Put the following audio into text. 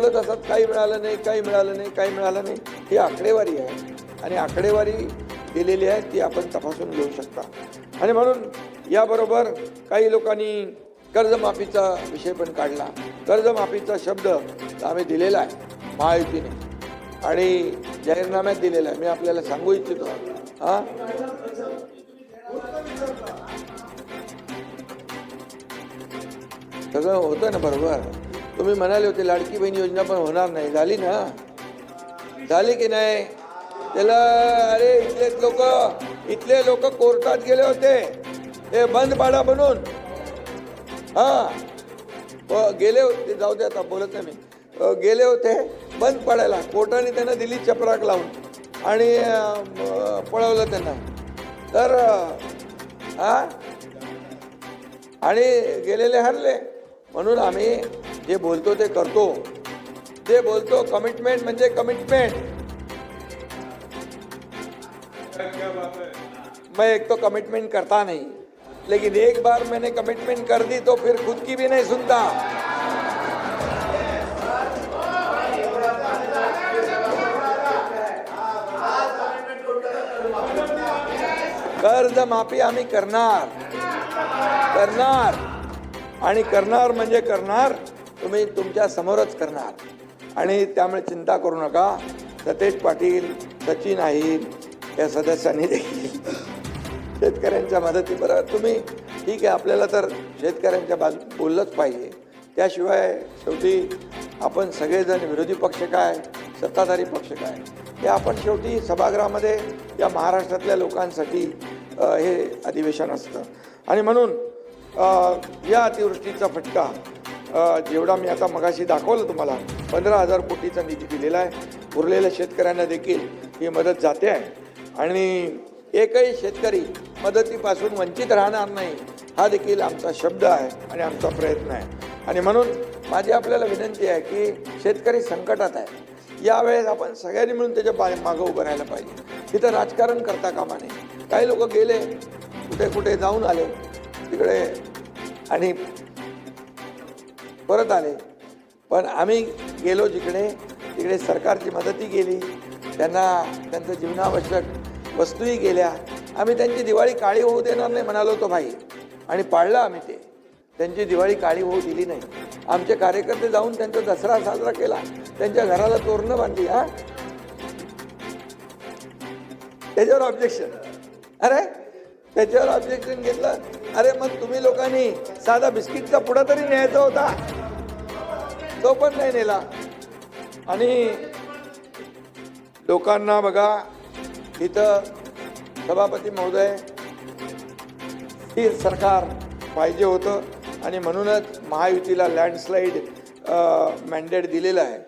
बोलत असतात काही मिळालं नाही काही मिळालं नाही काही मिळालं नाही. ही आकडेवारी आहे. आणि आकडेवारी दिलेली आहे ती आपण तपासून घेऊ शकता. आणि म्हणून याबरोबर काही लोकांनी कर्जमाफीचा विषय पण काढला. कर्जमाफीचा शब्द आम्ही दिलेला आहे महायुतीने आणि जाहीरनाम्यात दिलेला आहे. मी आपल्याला सांगू इच्छितो. हां? सगळं होतं ना बरोबर? तुम्ही म्हणाले होते लाडकी बहीण योजना पण होणार नाही. झाली ना? झाली की नाही? त्याला अरे इथले लोक इथले लोक कोर्टात गेले होते. हे बंद पाडा म्हणून. हा. गेले होते जाऊ दे आता बोलत नाही मी. गेले होते बंद पडायला. कोर्टाने त्यांना दिली चपराक लावून. आणि पळवलं त्यांना. तर हा. आणि गेलेले हरले. म्हणून आम्ही जे बोलतो ते करतो. जे बोलतो कमिटमेंट म्हणजे कमिटमेंट मैं एक तो कमिटमेंट करता नहीं, लेकिन एक बार मैंने कमिटमेंट कर दी तो फिर खुद की भी नहीं सुनता। कर्ज माफ़ी आम्ही करणार. करणार. आणि करणार म्हणजे करणार तुम्ही तुमच्या समोरच करणार. आणि त्यामुळे चिंता करू नका. सतेज पाटील सचिन आहेत. या सदस्यांनी देखील शेतकऱ्यांच्या मदतीबरोबर तुम्ही ठीक आहे आपल्याला तर शेतकऱ्यांच्या बाजू बोललंच पाहिजे. त्याशिवाय शेवटी आपण सगळेजण विरोधी पक्ष काय? सत्ताधारी पक्ष काय? हे आपण शेवटी सभागृहामध्ये या महाराष्ट्रातल्या लोकांसाठी हे अधिवेशन असतं. आणि म्हणून या अतिवृष्टीचा फटका जेवढा मी आता मगाशी दाखवलं तुम्हाला पंधरा हजार कोटीचा निधी दिलेला आहे. उरलेल्या शेतकऱ्यांना देखील ही मदत जाते आहे. आणि एकही शेतकरी मदतीपासून वंचित राहणार नाही हा देखील आमचा शब्द आहे आणि आमचा प्रयत्न आहे. आणि म्हणून माझी आपल्याला विनंती आहे की शेतकरी संकटात आहे. यावेळेस आपण सगळ्यांनी मिळून त्याच्या पाय मागं उभं राहायला पाहिजे. तिथं राजकारण करता कामा नये. काही लोक गेले कुठे कुठे जाऊन आले तिकडे आणि परत आले. पण आम्ही गेलो जिकडे तिकडे सरकारची मदतही केली त्यांना त्यांचं जीवनावश्यक वस्तूही गेल्या. आम्ही त्यांची दिवाळी काळी होऊ देणार नाही म्हणालो तो भाई. आणि पाळलं आम्ही ते. त्यांची दिवाळी काळी होऊ दिली नाही. आमचे कार्यकर्ते जाऊन त्यांचा दसरा साजरा केला. त्यांच्या घराला तोरणं बांधली हा? त्याच्यावर ऑब्जेक्शन अरे त्याच्यावर ऑब्जेक्शन घेतलं. अरे मग तुम्ही लोकांनी साधा बिस्किटचा पुढा तरी न्यायचा होता. तो पण नाही नेला. आणि लोकांना बघा इथं सभापती महोदय स्थिर सरकार पाहिजे होतं. आणि म्हणूनच महायुतीला लँडस्लाईड मॅन्डेट दिलेलं आहे.